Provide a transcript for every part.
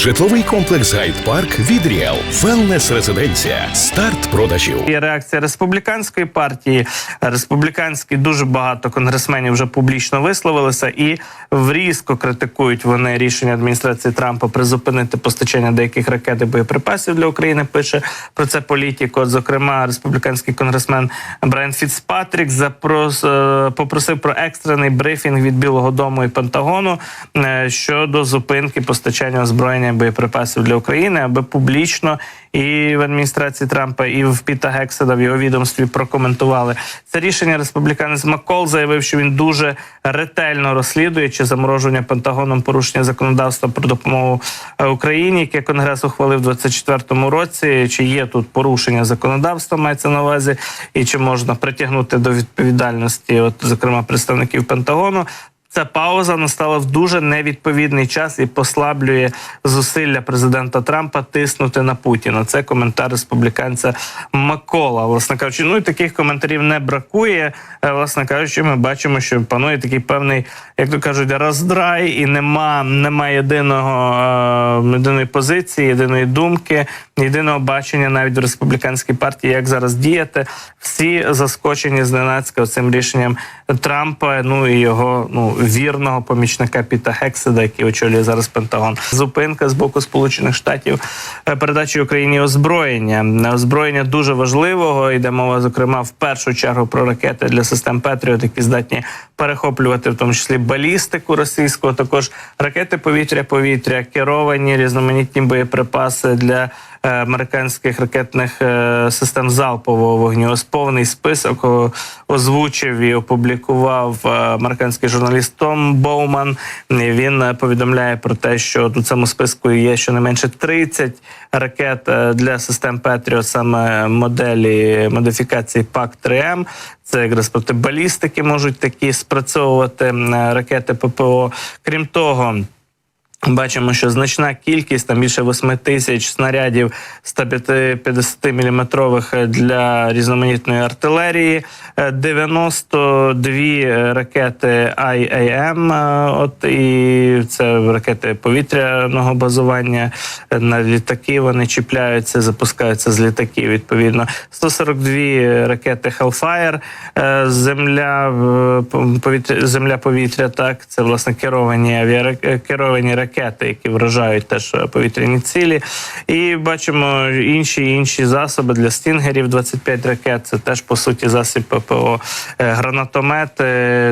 Житловий комплекс Гайд-Парк від Ріел. Велнес резиденція. Старт продажів. Є реакція республіканської партії. Республіканські дуже багато конгресменів вже публічно висловилися і врізко критикують вони рішення адміністрації Трампа призупинити постачання деяких ракет і боєприпасів для України. Пише про це політик. От, зокрема, республіканський конгресмен Брайан Фіцпатрік запрос е, попросив про екстрений брифінг від Білого Дому і Пентагону е, щодо зупинки постачання озброєння і боєприпасів для України, аби публічно і в адміністрації Трампа, і в Піта Гекседа в його відомстві прокоментували це рішення. Республіканець Маккол заявив, що він дуже ретельно розслідує чи замороження Пентагоном порушення законодавства про допомогу е, Україні, яке Конгрес ухвалив 24-му році. Чи є тут порушення законодавства, мається на увазі, і чи можна притягнути до відповідальності, от зокрема представників Пентагону. Ця пауза настала в дуже невідповідний час і послаблює зусилля президента Трампа тиснути на Путіна. Це коментар республіканця Макола. Власне кажучи, ну і таких коментарів не бракує. Е, Власне кажучи, ми бачимо, що панує такий певний, як то кажуть, роздрай, і нема, нема єдиного е, єдиної позиції, єдиної думки, єдиного бачення навіть в республіканській партії, як зараз діяти. Всі заскочені зненацька цим рішенням Трампа. Ну і його ну вірного помічника Піта Гекседа, який очолює зараз Пентагон. Зупинка з боку Сполучених Штатів е, передачі Україні озброєння. Озброєння дуже важливого. Йде мова, зокрема, в першу чергу про ракети для систем Петріот, які здатні перехоплювати в тому числі балістику російську, також ракети повітря-повітря, керовані різноманітні боєприпаси для. е, Американських ракетних е, систем залпового вогню Ось повний список озвучив і опублікував американський журналіст Том Боуман. Він е, повідомляє про те, що у цьому списку є щонайменше 30 ракет е, для систем Петріо, саме моделі модифікації пак 3 м Це якраз проти балістики можуть такі спрацьовувати е, ракети ППО. Крім того. Бачимо, що значна кількість там більше 8 тисяч снарядів 150 мм для різноманітної артилерії, е, 92 ракети IAM, е, От і це ракети повітряного базування е, на літаки. Вони чіпляються, запускаються з літаків. Відповідно, 142 ракети Hellfire, е, земля е, повітря, земля повітря. Так, це власне керовані авіара... керовані ракети, які вражають теж е, повітряні цілі. І бачимо інші інші засоби для стінгерів. 25 ракет. Це теж по суті засіб ППО. Е, Гранатомети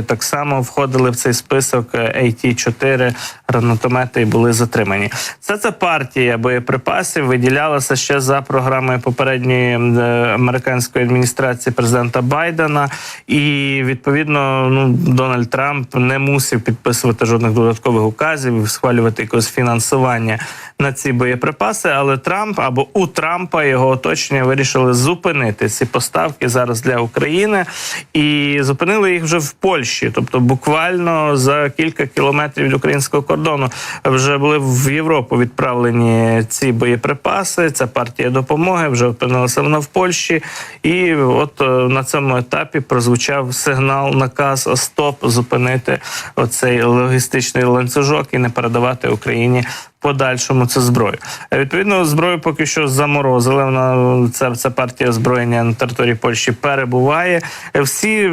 так само входили в цей список. Е, AT-4 гранатомети були затримані. Це це партія боєприпасів виділялася ще за програмою попередньої е, американської адміністрації президента Байдена. І відповідно, ну Дональд Трамп не мусив підписувати жодних додаткових указів, схвалювати якогось фінансування на ці боєприпаси. Але Трамп або у Трампа його оточення вирішили зупинити ці поставки зараз для України і зупинили їх вже в Польщі, тобто буквально за кілька кілометрів від українського кордону вже були в Європу відправлені ці боєприпаси. Ця партія допомоги вже опинилася вона в Польщі, і от е, на цьому етапі прозвучав сигнал, наказ стоп зупинити оцей логістичний ланцюжок і не передавати Україні. Подальшому це зброю. Е, Відповідно, зброю поки що заморозили. Вона ця, ця партія озброєння на території Польщі перебуває. Е, Всі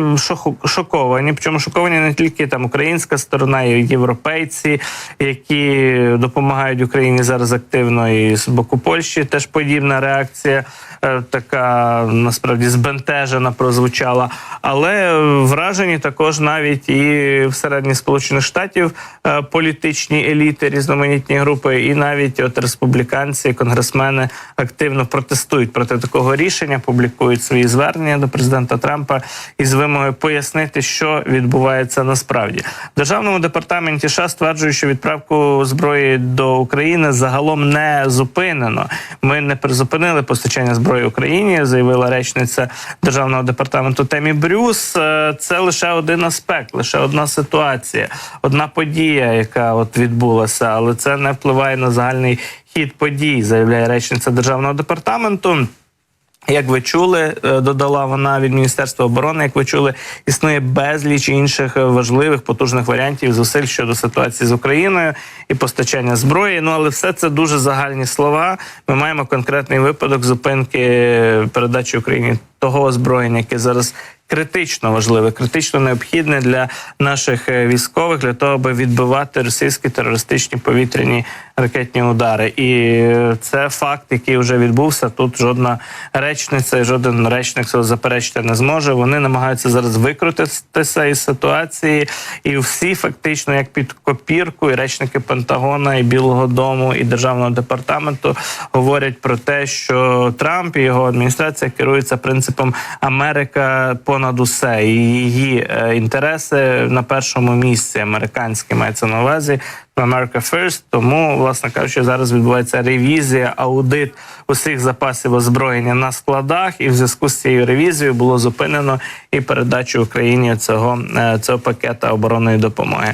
шоковані. Причому шоковані не тільки там українська сторона, і європейці, які допомагають Україні зараз активно, і з боку Польщі теж подібна реакція. е, Така насправді збентежена прозвучала, але вражені також навіть і всередині Сполучених Штатів політичні еліти, різноманітні групи, і навіть от республіканці, конгресмени активно протестують проти такого рішення, публікують свої звернення до президента Трампа із вимогою пояснити, що відбувається насправді. Державному департаменті США стверджують, що відправку зброї до України загалом не зупинено. Ми не призупинили постачання зброї Україні, заявила речниця державного департаменту Темі Брюс. Е, Це лише один аспект, лише одна ситуація, одна подія, яка от відбулася, але це не впливає на загальний хід подій, заявляє речниця державного департаменту. Як ви чули, е, додала вона від Міністерства оборони, як ви чули, існує безліч інших е, важливих потужних варіантів зусиль щодо ситуації з Україною і постачання зброї. Ну але все це дуже загальні слова. Ми маємо конкретний випадок зупинки е, передачі Україні того озброєння, яке зараз критично важливе, критично необхідне для наших е, військових для того, аби відбивати російські терористичні повітряні ракетні удари. І е, це факт, який вже відбувся. Тут жодна речниця, жоден речник цього заперечити не зможе. Вони намагаються зараз викрутитися із ситуації, і всі фактично, як під копірку, і речники Пентагона, і Білого Дому, і державного департаменту говорять про те, що Трамп і його адміністрація керуються принципом Америка понад усе, і її е, інтереси на першому місці. Американські мається на увазі. America First. Тому, власне кажучи, зараз відбувається ревізія, аудит усіх запасів озброєння на складах, і в зв'язку з цією ревізією було зупинено і передачу Україні цього, е, цього пакета оборонної допомоги.